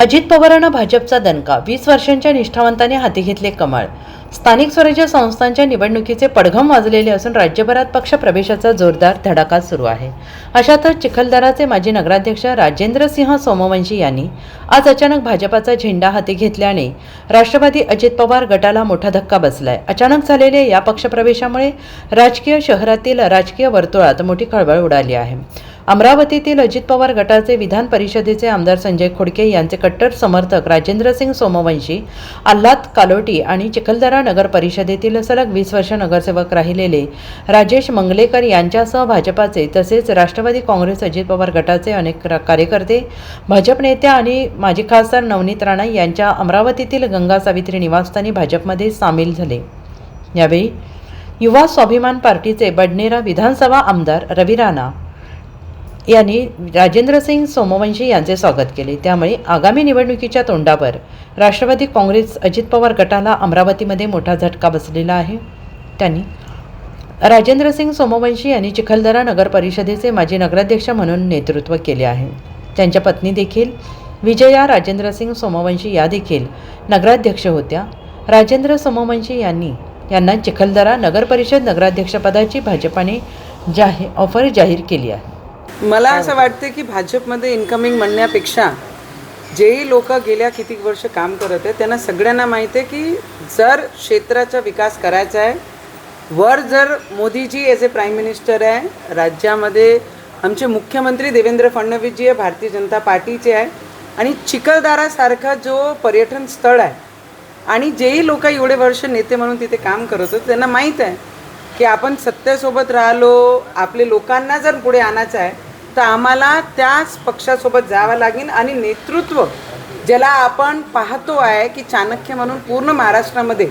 अजित पवारांना भाजपचा दणका. वीस वर्षांच्या निष्ठावंताने हाती घेतले कमळ स्थानिक स्वराज्य संस्थांच्या निवडणुकीचे पडघम वाजलेले असून राज्यभरात पक्ष प्रवेशाचा जोरदार धडाका सुरू आहे. अशातच चिखलदराचे माजी नगराध्यक्ष राजेंद्र सिंह सोमवंशी यांनी आज अचानक भाजपाचा झेंडा हाती घेतल्याने राष्ट्रवादी अजित पवार गटाला मोठा धक्का बसलाय. अचानक झालेल्या या पक्षप्रवेशामुळे राजकीय शहरातील राजकीय वर्तुळात मोठी खळबळ उडाली आहे. अमरावतीतील अजित पवार गटाचे विधान परिषदेचे आमदार संजय खोडके यांचे कट्टर समर्थक राजेंद्रसिंग सोमवंशी आल्हाद कालोटी आणि चिखलदरा नगर परिषदेतील सलग वीस वर्ष नगरसेवक राहिलेले राजेश मंगलेकर यांच्यासह भाजपाचे तसेच राष्ट्रवादी काँग्रेस अजित पवार गटाचे अनेक कार्यकर्ते भाजप नेत्या आणि माजी खासदार नवनीत राणा यांच्या अमरावतीतील गंगा सावित्री निवासस्थानी भाजपमध्ये सामील झाले. यावेळी युवा स्वाभिमान पार्टीचे बडनेरा विधानसभा आमदार रवी राणा यांनी राजेंद्रसिंग सोमवंशी यांचे स्वागत केले. त्यामुळे आगामी निवडणुकीच्या तोंडावर राष्ट्रवादी काँग्रेस अजित पवार गटाला अमरावतीमध्ये मोठा झटका बसलेला आहे. त्यांनी राजेंद्रसिंग सोमवंशी यांनी चिखलदरा नगर परिषदेचे माजी नगराध्यक्ष म्हणून नेतृत्व केले आहे. त्यांच्या पत्नी देखील विजया राजेंद्रसिंग सोमवंशी या देखील नगराध्यक्ष होत्या. राजेंद्र सोमवंशी यांनी यांना चिखलदरा नगर परिषद नगराध्यक्षपदाची भाजपाने जाहीर ऑफर जाहीर केली आहे. मला असं वाटतं की भाजपमध्ये इन्कमिंग म्हणण्यापेक्षा जेही लोक गेल्या किती वर्ष काम करत आहेत त्यांना सगळ्यांना माहिती आहे की जर क्षेत्राचा विकास करायचा आहे वर जर Modiji as a prime minister आहे राज्यामध्ये आमचे मुख्यमंत्री देवेंद्र फडणवीसजी आहे भारतीय जनता पार्टीचे आहे आणि चिखलदरासारखा जो पर्यटन स्थळ आहे आणि जेही लोक एवढे वर्ष नेते म्हणून तिथे काम करत होते त्यांना माहीत आहे की आपण सत्तेसोबत राहिलो आपले लोकांना जर पुढे आणायचं आहे तर आम्हाला त्याच पक्षासोबत जावं लागेल आणि नेतृत्व ज्याला आपण पाहतो आहे की चाणक्य म्हणून पूर्ण महाराष्ट्रामध्ये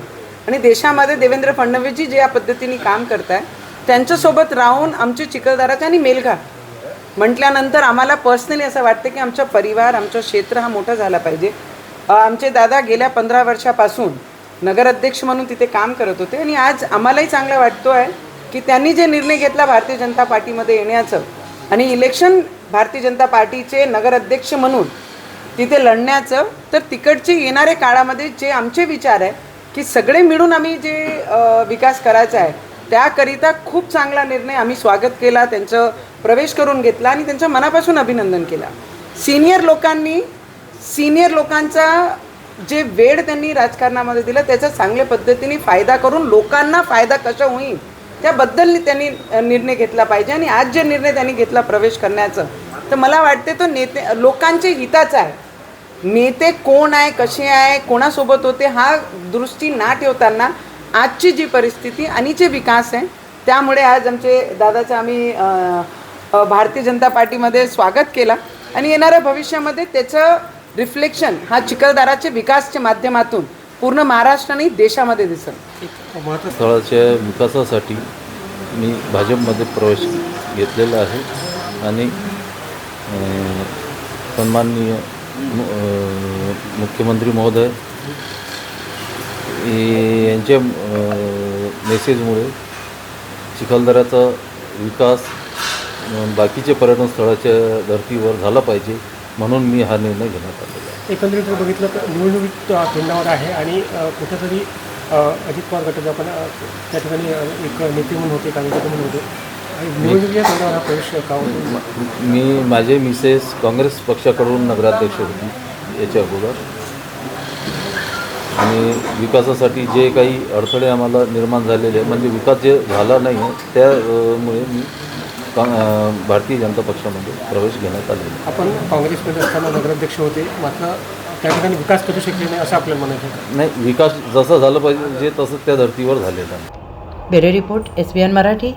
आणि देशामध्ये देवेंद्र फडणवीसजी जे या पद्धतीने काम करत आहे त्यांच्यासोबत राहून आमचे चिखलदराचे आणि मेलघाट म्हटल्यानंतर आम्हाला पर्सनली असं वाटतं की आमचा परिवार आमचं क्षेत्र हा मोठा झाला पाहिजे. आमचे दादा गेल्या पंधरा वर्षापासून नगराध्यक्ष म्हणून तिथे काम करत होते आणि आज आम्हालाही चांगलं वाटतो आहे की त्यांनी जे निर्णय घेतला भारतीय जनता पार्टीमध्ये येण्याचं आणि इलेक्शन भारतीय जनता पार्टीचे नगराध्यक्ष म्हणून तिथे लढण्याचं तर तिकडचे येणाऱ्या काळामध्ये जे आमचे विचार आहे की सगळे मिळून आम्ही जे विकास करायचा आहे त्याकरिता खूप चांगला निर्णय आम्ही स्वागत केला त्यांचं प्रवेश करून घेतला आणि त्यांचं मनापासून अभिनंदन केला. सिनियर लोकांनी सिनियर लोकांचा जे वेळ त्यांनी राजकारणामध्ये दिला त्याचा चांगल्या पद्धतीने फायदा करून लोकांना फायदा कसा होईल त्याबद्दल त्यांनी निर्णय घेतला पाहिजे आणि आज जे निर्णय त्यांनी घेतला प्रवेश करण्याचं तर मला वाटते तो नेते लोकांचे हिताचा आहे. नेते कोण आहे कसे आहे कोणासोबत होते हा दृष्टी ना ठेवताना आजची जी परिस्थिती आणि जे विकास आहे त्यामुळे आज आमचे दादाचं आम्ही भारतीय जनता पार्टीमध्ये स्वागत केला. आणि येणाऱ्या भविष्यामध्ये त्याचं रिफ्लेक्शन हा चिखलदाराचे विकासच्या माध्यमातून पूर्ण महाराष्ट्र आणि देशामध्ये दिसेल स्थळाच्या विकासासाठी मी भाजपमध्ये प्रवेश घेतलेला आहे आणि सन्माननीय मुख्यमंत्री महोदय यांच्या मेसेजमुळे चिखलदऱ्याचा विकास बाकीचे पर्यटन स्थळाच्या धर्तीवर झाला पाहिजे. म्हणून मी हा निर्णय घेण्यात आलेला आहे. एकंदरीत जर बघितलं तर निवडणुकीत तोंडावर आहे आणि अ, कुठेतरी अ, अजित पवार गटाचे आपण अ, त्या ठिकाणी अ, एक नेते म्हणून होते कार्यकर्ते म्हणून होते. आणि निवडणुकीच्या तोंडावर हा प्रवेश का होतो? मी माझे मिसेस काँग्रेस पक्षाकडून नगराध्यक्ष होती याच्या अगोदर. आणि विकासासाठी जे काही अडथळे आम्हाला निर्माण झालेले म्हणजे विकास जे झाला नाही आहे त्यामुळे मी भारतीय जनता पक्षामध्ये प्रवेश घेण्यात आलेला. आपण काँग्रेसमध्ये असताना नगराध्यक्ष होते मात्र त्या ठिकाणी विकास करू शकले नाही असं आपल्याला म्हणायचं नाही विकास जसं झालं पाहिजे जे तसं त्या धर्तीवर झालेलं आहे bureau report S B N Marathi.